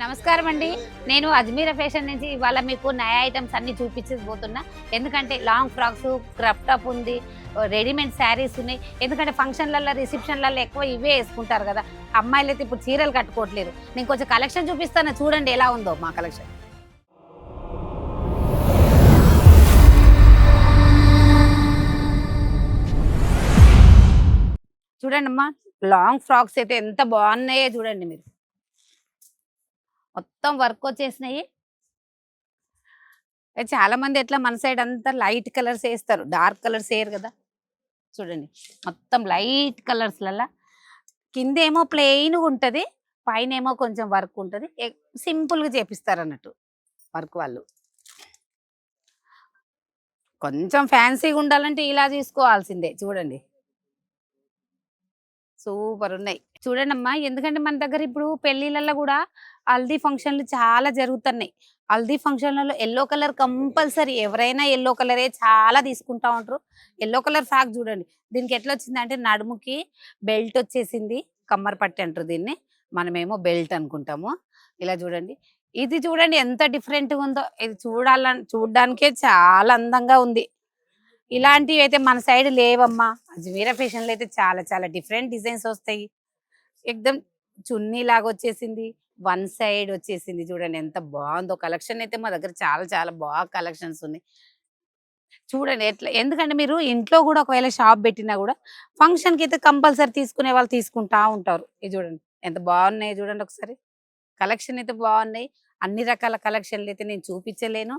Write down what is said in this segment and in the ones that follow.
నమస్కారం అండి. నేను అజ్మీర ఫ్యాషన్ నుంచి ఇవాళ మీకు నయా ఐటమ్స్ అన్ని చూపించబోతున్నా. ఎందుకంటే లాంగ్ ఫ్రాక్స్ క్రప్ టాప్ ఉంది రెడీమేడ్ శారీస్ ఉన్నాయి. ఎందుకంటే ఫంక్షన్లలో రిసెప్షన్లలో ఎక్కువ ఇవే వేసుకుంటారు కదా. అమ్మాయిలు అయితే ఇప్పుడు చీరలు కట్టుకోవట్లేదు. నేను కొంచెం కలెక్షన్ చూపిస్తాను. చూడండి ఎలా ఉందో మా కలెక్షన్. చూడండి అమ్మా లాంగ్ ఫ్రాక్స్ అయితే ఎంత బాగున్నాయో చూడండి మీరు. మొత్తం వర్క్ వచ్చేసినాయి. చాలా మంది ఎట్లా మన సైడ్ అంతా లైట్ కలర్స్ వేస్తారు. డార్క్ కలర్స్ వేయరు కదా. చూడండి. మొత్తం లైట్ కలర్స్లలా. కింద ఏమో ప్లెయిన్గా ఉంటుంది. పైన ఏమో కొంచెం వర్క్ ఉంటుంది. సింపుల్గా చేపిస్తారు అన్నట్టు వర్క్ వాళ్ళు. కొంచెం ఫ్యాన్సీగా ఉండాలంటే ఇలా తీసుకోవాల్సిందే. చూడండి. సూపర్ ఉన్నాయి చూడండి అమ్మా ఎందుకంటే మన దగ్గర ఇప్పుడు పెళ్ళిళ్ళల్లో కూడా హల్దీ ఫంక్షన్లు చాలా జరుగుతున్నాయి. హల్దీ ఫంక్షన్లలో ఎల్లో కలర్ కంపల్సరీ ఎవరైనా ఎల్లో కలరే చాలా తీసుకుంటా ఉంటారు. ఎల్లో కలర్ ఫ్రాక్ చూడండి దీనికి ఎట్లా వచ్చిందంటే నడుముకి బెల్ట్ వచ్చేసింది కమ్మర్ పట్టి అంటారు దీన్ని. మనమేమో బెల్ట్ అనుకుంటాము. ఇలా చూడండి ఇది చూడండి ఎంత డిఫరెంట్గా ఉందో. ఇది చూడాలని చూడడానికే చాలా అందంగా ఉంది. ఇలాంటివి అయితే మన సైడ్ లేవమ్మా. అజ్మీర ఫ్యాషన్లో అయితే చాలా చాలా డిఫరెంట్ డిజైన్స్ వస్తాయి. ఎక్దమ్ చున్నీ లాగా వచ్చేసింది. వన్ సైడ్ వచ్చేసింది చూడండి ఎంత బాగుందో. కలెక్షన్ అయితే మా దగ్గర చాలా చాలా బాగా కలెక్షన్స్ ఉన్నాయి. చూడండి ఎట్లా ఎందుకంటే మీరు ఇంట్లో కూడా ఒకవేళ షాప్ పెట్టినా కూడా ఫంక్షన్కి కి అయితే కంపల్సరీ తీసుకునే వాళ్ళు తీసుకుంటా ఉంటారు. ఇది చూడండి ఎంత బాగున్నాయి చూడండి ఒకసారి. కలెక్షన్ అయితే బాగున్నాయి. అన్ని రకాల కలెక్షన్లు అయితే నేను చూపించలేను.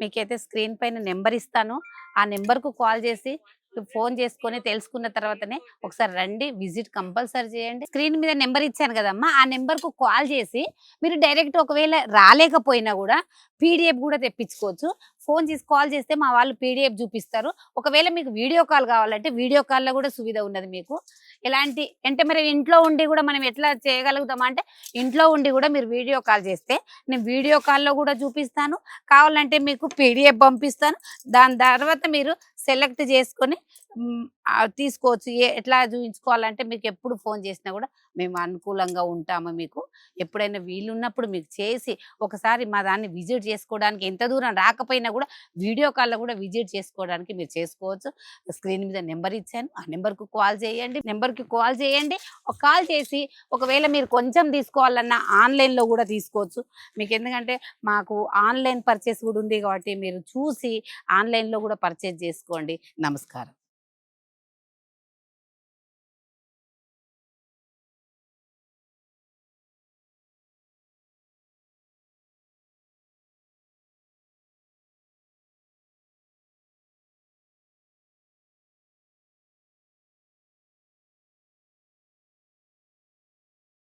మీకైతే స్క్రీన్ పైన నెంబర్ ఇస్తాను. ఆ నెంబర్కు కాల్ చేసి ఫోన్ చేసుకొని తెలుసుకున్న తర్వాతనే ఒకసారి రండి విజిట్ కంపల్సరీ చేయండి. స్క్రీన్ మీద నెంబర్ ఇచ్చాను కదమ్మా ఆ నెంబర్కు కాల్ చేసి మీరు డైరెక్ట్ ఒకవేళ రాలేకపోయినా కూడా పీడిఎఫ్ కూడా తెప్పించుకోవచ్చు. ఫోన్ చేసి కాల్ చేస్తే మా వాళ్ళు పీడిఎఫ్ చూపిస్తారు. ఒకవేళ మీకు వీడియో కాల్ కావాలంటే వీడియో కాల్లో కూడా సువిధ ఉన్నది మీకు. ఎలాంటి అంటే మరి ఇంట్లో ఉండి కూడా మనం ఎట్లా చేయగలుగుతాం అంటే ఇంట్లో ఉండి కూడా మీరు వీడియో కాల్ చేస్తే నేను వీడియో కాల్లో కూడా చూపిస్తాను. కావాలంటే మీకు పీడిఎఫ్ పంపిస్తాను. దాని తర్వాత మీరు సెలెక్ట్ చేసుకొని తీసుకోవచ్చు. ఏ ఎట్లా చూపించుకోవాలంటే మీకు ఎప్పుడు ఫోన్ చేసినా కూడా మేము అనుకూలంగా ఉంటాము మీకు. ఎప్పుడైనా వీలున్నప్పుడు మీకు చేసి ఒకసారి మా దాన్ని విజిట్ చేసుకోవడానికి ఎంత దూరం రాకపోయినా కూడా వీడియో కాల్లో కూడా విజిట్ చేసుకోవడానికి మీరు చేసుకోవచ్చు. స్క్రీన్ మీద నెంబర్ ఇచ్చాను. ఆ నెంబర్కు కాల్ చేయండి. నెంబర్కి కాల్ చేయండి. ఒక కాల్ చేసి ఒకవేళ మీరు కొంచెం తీసుకోవాలన్నా ఆన్లైన్లో కూడా తీసుకోవచ్చు. మీకు ఎందుకంటే మాకు ఆన్లైన్ పర్చేస్ కూడా ఉంది కాబట్టి మీరు చూసి ఆన్లైన్లో కూడా పర్చేస్ చేసుకోండి. నమస్కారం.